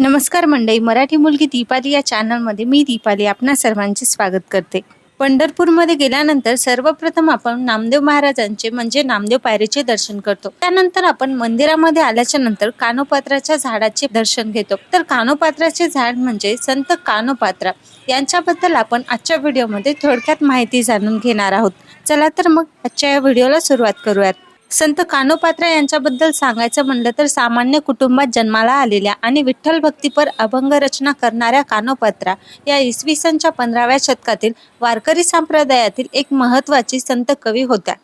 नमस्कार मंडळी मराठी मुलगी दीपाली या चॅनलमध्ये मी दीपाली आपणा सर्वांचे स्वागत करते. पंढरपूरमध्ये गेल्यानंतर सर्वप्रथम आपण नामदेव महाराजांचे म्हणजे नामदेव पायरीचे दर्शन करतो. त्यानंतर आपण मंदिरामध्ये आल्याच्यानंतर कानोपात्राच्या झाडाचे दर्शन घेतो. तर कानोपात्राचे झाड म्हणजे संत कानोपात्रा. यांच्याबद्दल आपण आजच्या व्हिडिओमध्ये थोडक्यात माहिती जाणून घेणार आहोत. चला तर मग आजच्या या व्हिडिओला सुरुवात करूयात. संत कानोपात्रा यांच्याबद्दल सांगायचं म्हणलं तर सामान्य कुटुंबात जन्माला आलेल्या आणि विठ्ठल भक्तीपर अभंग रचना करणाऱ्या कानोपात्रा या इसवी सनच्या पंधराव्या शतकातील वारकरी संप्रदायातील एक महत्वाची संत कवी होत्या.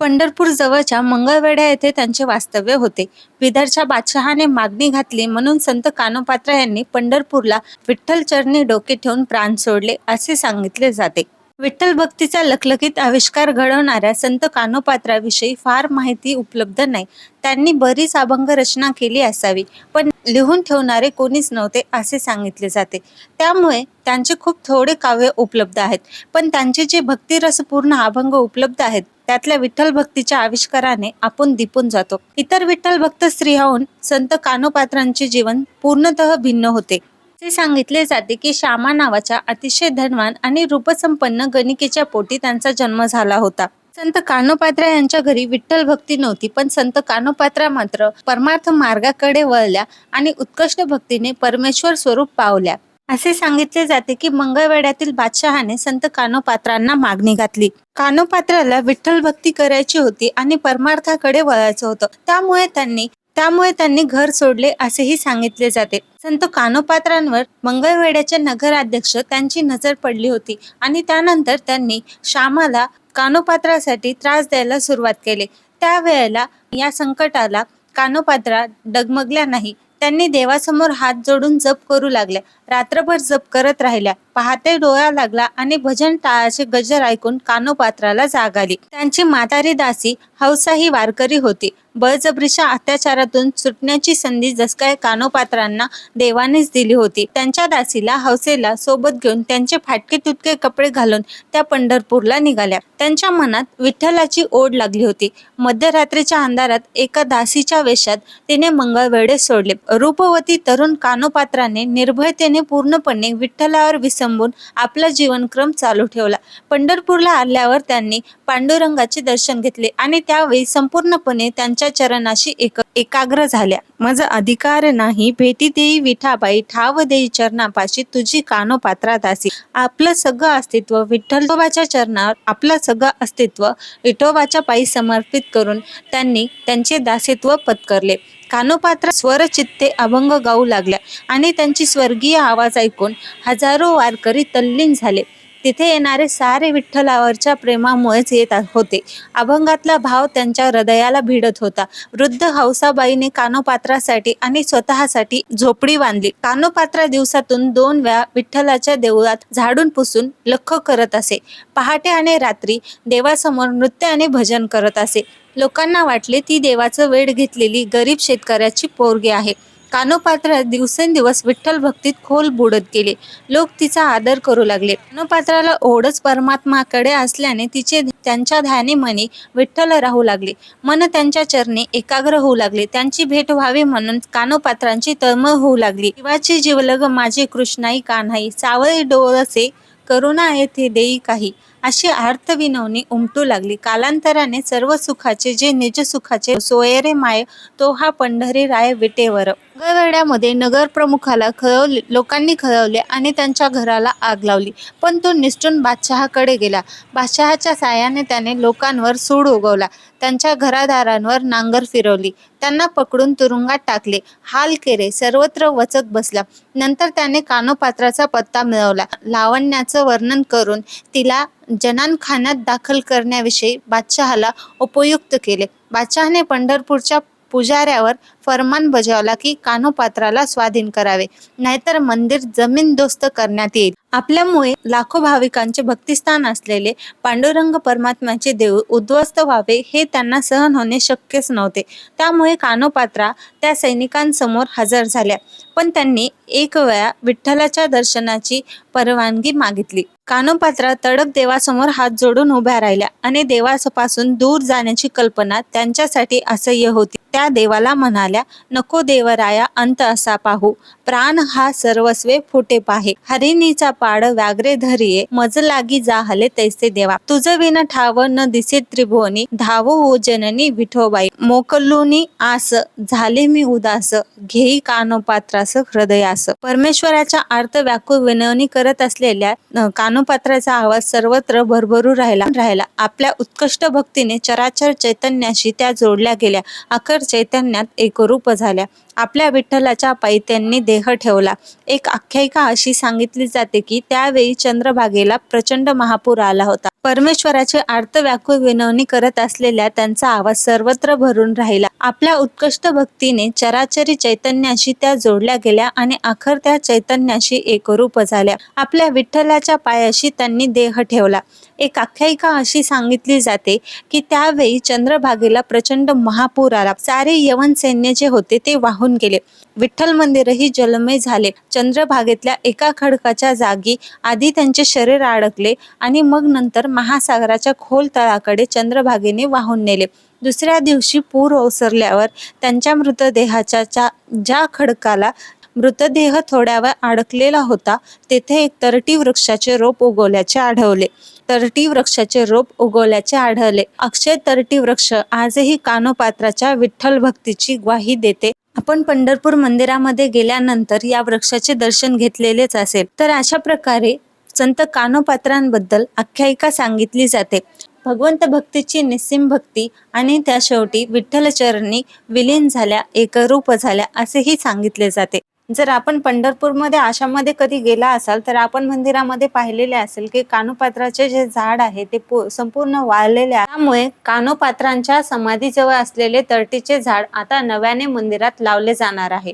पंढरपूर जवळच्या मंगळवेढ्या येथे त्यांचे वास्तव्य होते. बिदरच्या बादशहाने मागणी घातली म्हणून संत कानोपात्रा यांनी पंढरपूरला विठ्ठल चरणी डोके ठेवून प्राण सोडले असे सांगितले जाते. विठ्ठल भक्तीचा लखलखीत आविष्कार घडवणाऱ्या संत कानोपात्राविषयी फार माहिती उपलब्ध नाही. त्यांनी बरीच अभंग रचना केली असावी पण लिहून ठेवणारे कोणीच नव्हते असे सांगितले जाते. त्यामुळे त्यांचे खूप थोडे काव्य उपलब्ध आहेत पण त्यांचे जे भक्तिरसपूर्ण अभंग उपलब्ध आहेत त्यातल्या विठ्ठल भक्तीच्या आविष्काराने आपण दिपून जातो. इतर विठ्ठल भक्त स्त्रियाहून संत कानोपात्रांचे जीवन पूर्णतः भिन्न होते. असे सांगितले जाते की श्यामा नावाच्या अतिशय धनवान आणि रूपसंपन्न गणिकेच्या पोटी त्यांचा जन्म झाला होता. संत कानोपात्रा यांच्या घरी विठ्ठल भक्ती नव्हती पण संत कानोपात्रा मात्र परमार्थ मार्गाकडे वळल्या आणि उत्कृष्ट भक्तीने परमेश्वर स्वरूप पावल्या. असे सांगितले जाते की मंगळवेड्यातील बादशहाने संत कानोपात्रांना मागणी घातली. कानोपात्राला विठ्ठल भक्ती करायची होती आणि परमार्थाकडे वळायचं होतं. त्यामुळे त्यांनी त्यामुळे त्यांनी घर सोडले असेही सांगितले जाते. संत कानोपात्रांवर मंगळवेड्याचे नगराध्यक्ष त्यांची नजर पडली होती आणि त्यानंतर त्यांनी श्यामाला कानोपात्रासाठी त्रास द्यायला सुरुवात केली. त्यावेळेला या संकटाला कानोपात्रा डगमगल्या नाही. त्यांनी देवासमोर हात जोडून जप करू लागल्या. रात्रभर जप करत राहिल्या. पहाटे डोळा लागला आणि भजन टाळाचे गजर ऐकून कानोपात्राला जाग आली. त्यांची म्हातारी दासी हौसाही वारकरी होती. बळजबरीच्या अत्याचारातून सुटण्याची संधी जसकाय कानोपात्रांना देवानेच दिली होती. त्यांच्या दासीला हौसेला सोबत घेऊन त्यांचे फाटके तुटके कपडे घालून त्या पंढरपूरला निघाल्या. त्यांच्या मनात विठ्ठलाची ओढ लागली होती. मध्यरात्रीच्या अंधारात एका दासीच्या वेशात तिने मंगळवेढे सोडले. रूपवती तरुण कानोपात्राने निर्भयतेने पूर्णपणे विठ्ठलावर विसंबून आपला जीवनक्रम चालू ठेवला. पंढरपूरला आल्यावर त्यांनी पांडुरंगाचे दर्शन घेतले आणि त्यावेळी संपूर्णपणे त्यांच्या चरणाशी एक एकाग्र झाल्या. माझा अधिकार नाही भेटी देई विठाबाई ठाव देई चरणापाशी तुझी कानो पात्रा दासी. आपलं सगळं अस्तित्व विठ्ठलोबाच्या चरणावर आपलं सगळं अस्तित्व विठोबाच्या पायी समर्पित करून त्यांनी त्यांचे दासित्व पत्करले. कानोपात्र स्वरचित्ते अभंग गाऊ लागल्या आणि त्यांची स्वर्गीय आवाज ऐकून हजारो वारकरी तल्लीन झाले. तिथे येणारे सारे विठ्ठलावरच्या प्रेमामुळेच येत होते. अभंगातला भाव त्यांच्या हृदयाला भिडत होता. वृद्ध हौसाबाईने कानोपात्रासाठी आणि स्वतःसाठी झोपडी बांधली. कानोपात्रा दिवसातून दोन वेळा विठ्ठलाच्या देवळात झाडून पुसून लख करत असे. पहाटे आणि रात्री देवासमोर नृत्य आणि भजन करत असे. लोकांना वाटले ती देवाचं वेळ घेतलेली गरीब शेतकऱ्याची पोरगी आहे. कानोपात्रात दिवसेंदिवस विठ्ठल भक्तीत खोल बुडत गेले. लोक तिचा आदर करू लागले. कानोपात्राला ओढच परमात्माकडे असल्याने तिचे त्यांच्या ध्याने मनी विठ्ठल राहू लागले. मन त्यांच्या चरणी एकाग्र होऊ लागले. त्यांची भेट व्हावी म्हणून कानोपात्रांची तळमळ होऊ लागली. शिवाची जीवलग माझे कृष्णाई कान्हाई सावळी डोळसे करुणा येथे देई काही. अशी अर्थविनवणी उमटू लागली. कालांतराने सर्व सुखाचे जे निज सुखाचे सोयरे माय तो हा पंढरी राय विटेवर. गडवाड्यामध्ये नगरप्रमुखाला खळवले लोकांनी खळवले आणि त्यांच्या घराला आग लावली. पण तो निष्ठून बादशहाकडे गेला. बादशहाच्या सायाने त्याने लोकांवर सूड उगवला. त्यांच्या घरादारांवर नांगर फिरवली. त्यांना पकडून तुरुंगात टाकले. हाल केले. सर्वत्र वचक बसला. नंतर त्याने कानोपात्राचा पत्ता मिळवला. लावण्याचं वर्णन करून तिला जनानखान्यात दाखल करण्याविषयी बादशहाला उपयुक्त केले. बादशहाने पंढरपूरच्या पुजाऱ्यावर फरमान बजावला की कानोपात्राला स्वाधीन करावे. नाहीतर मंदिर जमीनदोस्त करण्यात येईल. आपल्यामुळे लाखो भाविकांचे भक्तिस्थान असलेले पांडुरंग परमात्म्याचे देव उद्ध्वस्त व्हावे हे त्यांना सहन होणे शक्यच नव्हते. त्यामुळे कानोपात्रा त्या सैनिकांसमोर हजर झाल्या. पण त्यांनी एक वेळा विठ्ठलाच्या दर्शनाची परवानगी मागितली. कानोपात्रा तडक देवासमोर हात जोडून उभ्या राहिल्या आणि देवापासून दूर जाण्याची कल्पना त्यांच्यासाठी असह्य होती. त्या देवाला म्हणाल्या नको देवराया अंत असा पाहू. प्राण हा सर्वस्वे फुटे पाहे. हरिणीचा पाड व्याग्रे धरिये मज लागी जाहले तैसे देवा. तुझ विन ठाव न दिसे त्रिभुवनी धावो ओ जननी विठोबाई. मोकलुनी आस झाले मी उदास घेई कानोपात्रास हृदयास. परमेश्वराच्या अर्थ व्याकुळ विनवणी करत असलेल्या कानोपात्राचा आवाज सर्वत्र भरभरू राहिला राहिला. आपल्या उत्कृष्ट भक्तीने चराचर चैतन्याशी त्या जोडल्या गेल्या. अखर चैतन्यात एकरूप झाल्या. आपल्या विठ्ठलाच्या पायी त्यांनी देह ठेवला. एक आख्यायिका अशी सांगितली जाते की त्यावेळी चंद्रभागेला प्रचंड महापूर आला होता. परमेश्वराचे आर्त व्याकुळ विनवणी करत असलेल्या त्यांचा आवाज सर्वत्र भरून राहिला. आपल्या उत्कृष्ट भक्तीने चराचरी चैतन्याशी त्या जोडल्या गेल्या आणि अखर त्या चैतन्याशी एकरूप झाल्या. आपल्या विठ्ठलाच्या पायाशी त्यांनी देह ठेवला. एक आख्यायिका अशी सांगितली जाते की त्यावेळी चंद्रभागेला प्रचंड महापूर आला. सारे यवन सैन्य जे होते ते वाहून गेले. विठ्ठल मंदिरही जलमय झाले. चंद्रभागेतल्या एका खडकाच्या जागी आधी त्यांचे शरीर अडकले आणि मग नंतर महासागराच्या खोल तळाकडे चंद्रभागेने वाहून नेले. दुसऱ्या दिवशी पूर ओसरल्यावर त्यांच्या मृतदेहाच्या च्या- ज्या खडकाला मृतदेह थोड्या वेळ अडकलेला होता तेथे एक तरटी वृक्षाचे रोप उगवल्याचे आढळले. तरटी वृक्षाचे रोप उगवल्याचे आढळले. अक्षय तरटी वृक्ष आजही कानोपात्राच्या विठ्ठल भक्तीची ग्वाही देते. आपण पंढरपूर मंदिरामध्ये गेल्यानंतर या वृक्षाचे दर्शन घेतलेलेच असेल. तर अशा प्रकारे संत कानोपात्रांबद्दल आख्यायिका सांगितली जाते. भगवंत भक्तीची निस्सिम भक्ती आणि त्या शेवटी विठ्ठलचरणी विलीन झाल्या एकरूप झाल्या असेही सांगितले जाते. जर आपण पंढरपूरमध्ये आशामध्ये कधी गेला असाल तर आपण मंदिरामध्ये पाहिलेले असेल की कानोपात्राचे जे झाड आहे ते संपूर्ण वाळलेले आहे. त्यामुळे कानोपात्रांच्या समाधीजवळ असलेले तरटीचे झाड आता नव्याने मंदिरात लावले जाणार आहे.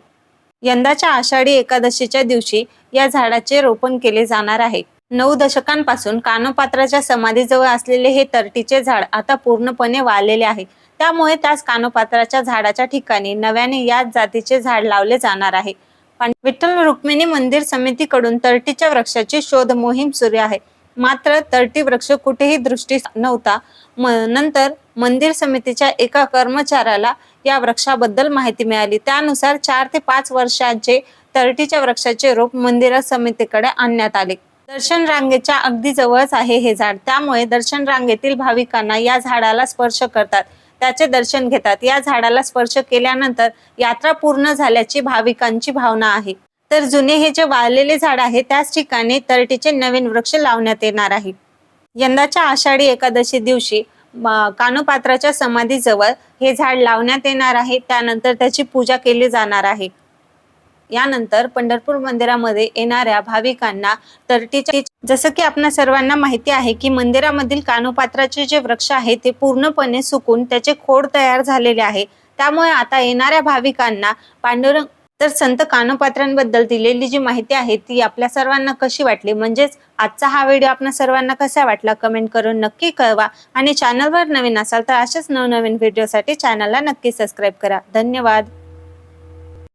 यंदाच्या आषाढी एकादशीच्या दिवशी या झाडाचे रोपण केले जाणार आहे. नऊ दशकांपासून कानोपात्राच्या समाधीजवळ असलेले हे तरटीचे झाड आता पूर्णपणे वाळलेले आहे. त्यामुळे त्याच कानोपात्राच्या झाडाच्या ठिकाणी नव्याने याच जातीचे झाड लावले जाणार आहे. विठ्ठल रुक्मिणी मंदिर समितीकडून तरटीच्या वृक्षाची शोध मोहीम सुरू आहे. मात्र तरटी वृक्ष कुठेही दृष्टी नव्हता. म नंतर मंदिर समितीच्या एका कर्मचाऱ्याला या वृक्षाबद्दल माहिती मिळाली. त्यानुसार चार ते पाच वर्षांचे तरटीच्या वृक्षाचे रोप मंदिर समितीकडे आणण्यात आले. दर्शन रांगेच्या अगदी जवळच आहे हे झाड. त्यामुळे दर्शन रांगेतील भाविकांना या झाडाला स्पर्श करतात. त्याचे दर्शन घेतात. या झाडाला स्पर्श केल्यानंतर यात्रा पूर्ण झाल्याची भाविकांची भावना आहे. तर जुने हे जे वाळलेले झाड आहे त्याच ठिकाणी तरटीचे नवीन वृक्ष लावण्यात येणार आहे. यंदाच्या आषाढी एकादशी दिवशी कानोपात्राच्या समाधीजवळ हे झाड लावण्यात येणार आहे. त्यानंतर त्याची पूजा केली जाणार आहे. यानंतर पंढरपूर मंदिरामध्ये येणाऱ्या भाविकांना तरटीच्या जसं की आपल्या सर्वांना माहिती आहे की मंदिरामधील कानोपात्राचे जे वृक्ष आहे ते पूर्णपणे सुकून त्याचे खोड तयार झालेले आहे. त्यामुळे आता येणाऱ्या भाविकांना पांडुरंग तर संत कानोपात्रांबद्दल दिलेली जी माहिती आहे ती आपल्या सर्वांना कशी वाटली? म्हणजेच आजचा हा व्हिडिओ आपल्या सर्वांना कसा वाटला कमेंट करून नक्की कळवा. आणि चॅनलवर नवीन असाल तर अशाच नवनवीन व्हिडिओसाठी चॅनलला नक्की सबस्क्राईब करा. धन्यवाद.